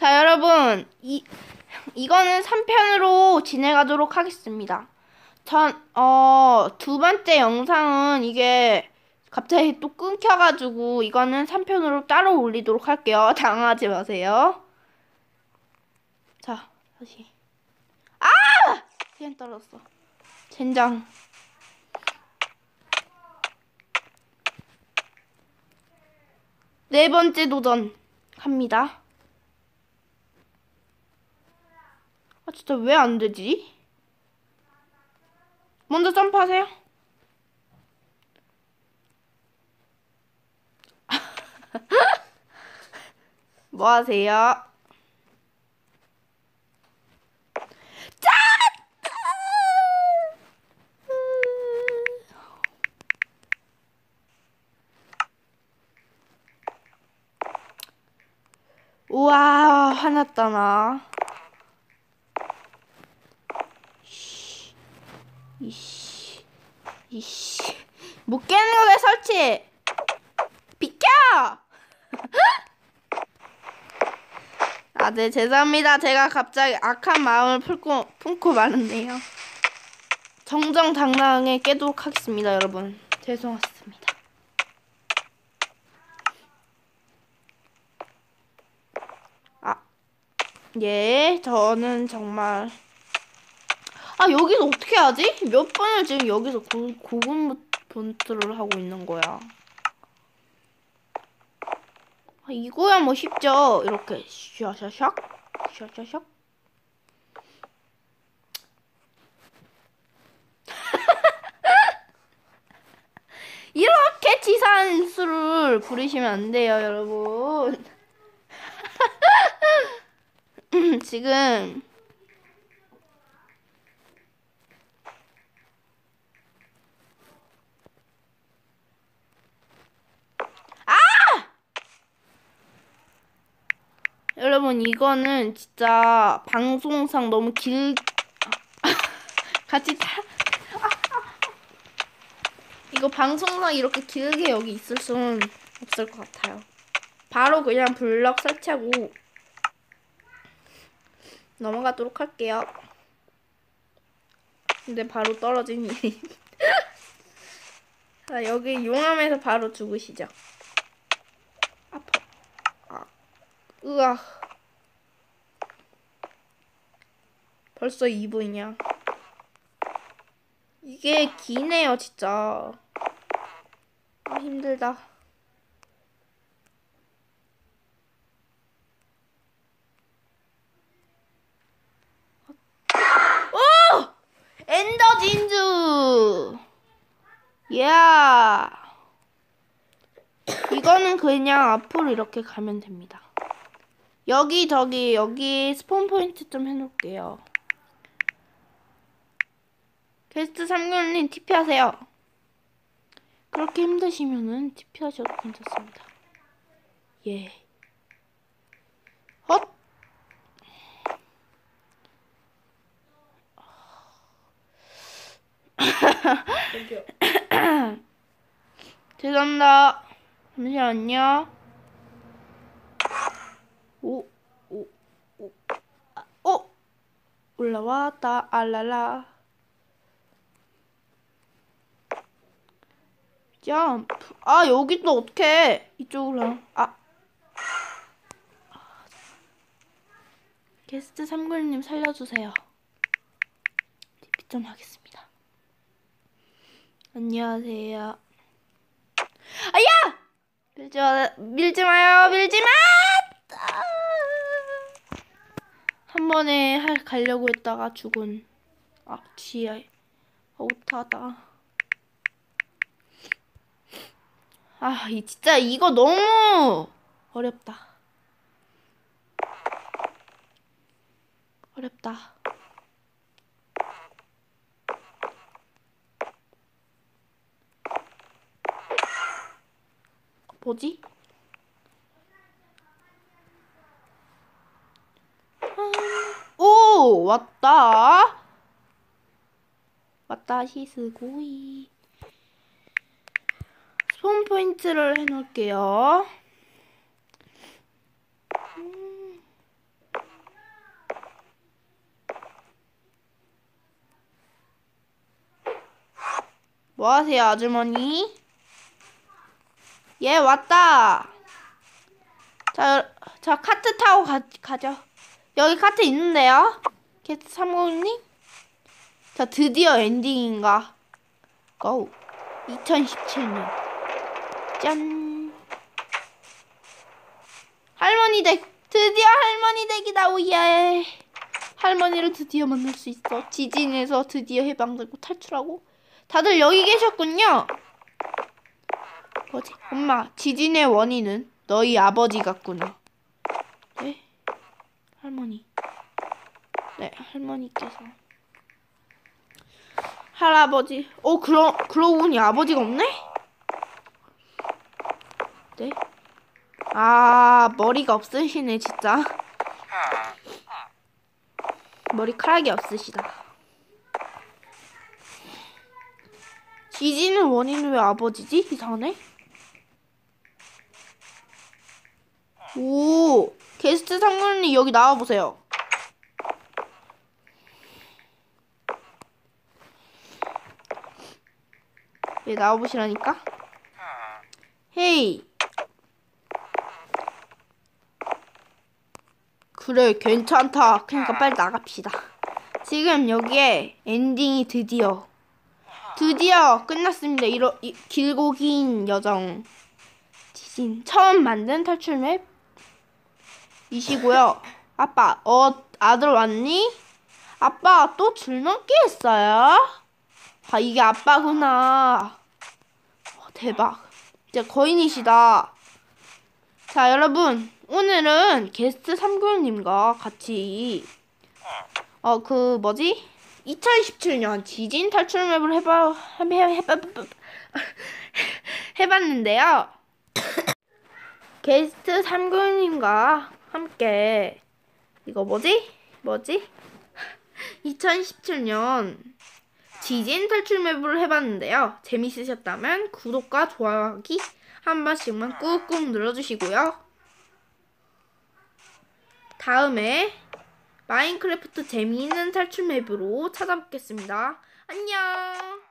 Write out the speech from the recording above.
자, 여러분. 이, 이거는 3편으로 진행하도록 하겠습니다. 전, 어, 두 번째 영상은 이게 갑자기 또 끊겨가지고 이거는 3편으로 따로 올리도록 할게요. 당하지 마세요. 자, 다시. 아! 시간 떨어졌어. 젠장. 네 번째 도전 합니다. 아, 진짜 왜 안 되지? 먼저 점프하세요. 뭐 하세요? 짠! 우와, 화났다, 나. 이씨, 이씨, 이씨. 못 깨는 거 왜 설치? 비켜! 아, 네, 죄송합니다. 제가 갑자기 악한 마음을 품고, 품고 말았네요. 정정당당하게 깨도록 하겠습니다, 여러분. 죄송했습니다. 아, 예, 저는 정말. 아, 여기서 어떻게 하지? 몇 번을 지금 여기서 고, 고군 본트를 하고 있는 거야. 아, 이거야 뭐 쉽죠? 이렇게 샤샤샥 샤샤샥 이렇게 치사한 수를 부리시면 안 돼요, 여러분. 지금 여러분 이거는 진짜 방송상 너무 길 같이 타 이거 방송상 이렇게 길게 여기 있을 수는 없을 것 같아요. 바로 그냥 블럭 설치하고 넘어가도록 할게요. 근데 바로 떨어지니 자 여기 용암에서 바로 죽으시죠. 아파. 아. 으아. 벌써 2분이냐. 이게 기네요, 진짜. 아, 힘들다. 오! 엔더 진주! 야 이거는 그냥 앞으로 이렇게 가면 됩니다. 여기 저기 여기 스폰 포인트 좀 해놓을게요. 게스트 3군님 TP 하세요. 그렇게 힘드시면은 TP 하셔도 괜찮습니다. 예. 헛! 죄송합니다. 잠시만요. 오, 오, 오, 아, 오! 올라왔다, 알랄라. 점프. 아, 여기 또 어떡해. 이쪽으로. 아. 게스트 삼굴님 살려주세요. TP 좀 하겠습니다. 안녕하세요. 아야! 밀지 마, 밀지 마요, 밀지 마! 아! 한 번에 할, 가려고 했다가 죽은. 아, 지하. 아웃하다. 아, 이 진짜 이거 너무 어렵다. 어렵다. 뭐지? 오, 왔다. 왔다, 시스고이. 스폰 포인트를 해놓을게요. 뭐하세요 아주머니? 예, 왔다. 자, 저 카트 타고 가, 가죠. 여기 카트 있는데요. 게트 3공님? 자, 드디어 엔딩인가? 고. 2017년. 짠! 할머니 댁! 드디어 할머니 댁이다, 오예! 할머니를 드디어 만날 수 있어. 지진에서 드디어 해방되고 탈출하고. 다들 여기 계셨군요. 뭐지? 엄마, 지진의 원인은 너희 아버지 같구나. 네? 할머니. 네, 할머니께서. 할아버지. 어, 그러, 그러고 보니 아버지가 없네? 네? 아, 머리가 없으시네, 진짜. 머리카락이 없으시다. 지진의 원인은 왜 아버지지? 이상하네. 오, 게스트 상무님 여기 나와보세요. 예, 나와보시라니까. 헤이. 그래, 괜찮다. 그러니까 빨리 나갑시다. 지금 여기에 엔딩이 드디어 드디어 끝났습니다. 이러, 이, 길고 긴 여정. 지진. 처음 만든 탈출 맵 이시고요. 아빠, 어, 아들 왔니? 아빠 또 줄넘기 했어요? 아, 이게 아빠구나. 어, 대박. 진짜 거인이시다. 자, 여러분. 오늘은 게스트 3교님과 같이, 어, 그, 뭐지? 2017년 지진 탈출 맵을 해봐, 해봐, 해봐, 해봐, 해봤는데요. 게스트 3교님과 함께, 이거 뭐지? 뭐지? 2017년 지진 탈출 맵을 해봤는데요. 재밌으셨다면 구독과 좋아요하기 한 번씩만 꾹꾹 눌러주시고요. 다음에 마인크래프트 재미있는 탈출 맵으로 찾아뵙겠습니다. 안녕!